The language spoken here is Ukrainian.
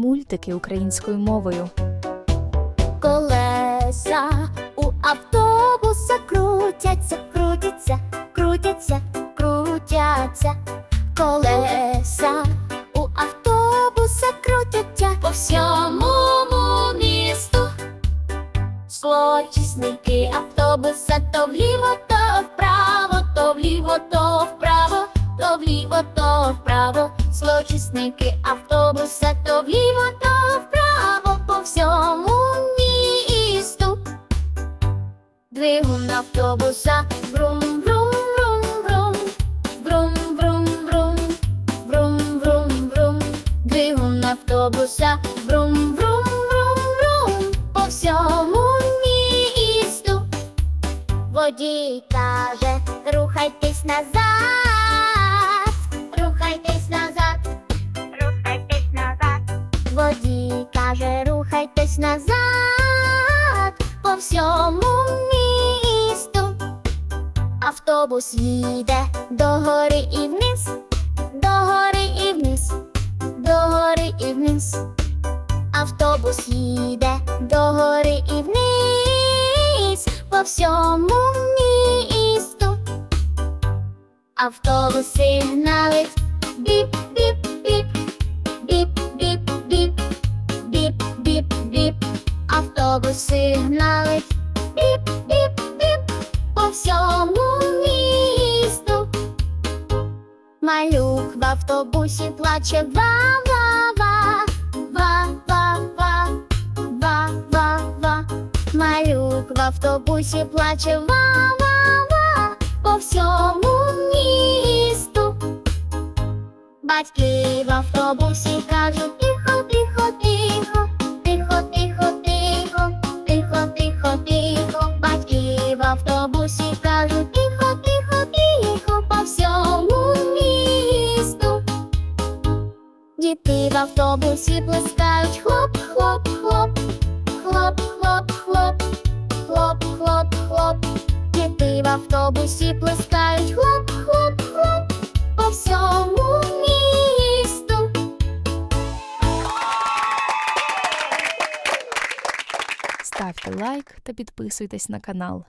мультики українською мовою. Колеса у автобуса крутяться, крутяться, крутяться, крутяться. Колеса у автобуса крутяться по всьому місту. Злочисники автобуса то вліво, то вправо, то вліво, то вправо, то вліво, то вправо. Злочисники автобуса Двигун автобуса. Врум, врум, врум, врум, врум, врум, врум, врум, врум, врум. Двигун автобуса. Врум, врум, врум, врум, по всьому місту. Водій каже, рухайтесь назад, рухайтесь назад, рухайтесь назад. Водій каже, рухайтесь назад по всьому Автобус їде до гори і вниз, до гори і вниз, до гори і вниз. Автобус їде до гори і вниз по всьому місту. Автобус сигналить біп, біп, біп, біп, біп, біп, біп, біп, біп. Автобус сигналить Малюк в автобусі плаче ва-ва-ва, ва-ва-ва, ва-ва-ва. Малюк в автобусі плаче ва-ва-ва по всьому місту. Батьки в автобусі Дроби всі хлоп-хлоп-хлоп, хлоп-хлоп-хлоп, хлоп-хлоп-хлоп, діти в автобусі плескають хлоп-хлоп-хлоп по всьому місту. Ставте лайк та підписуйтесь на канал.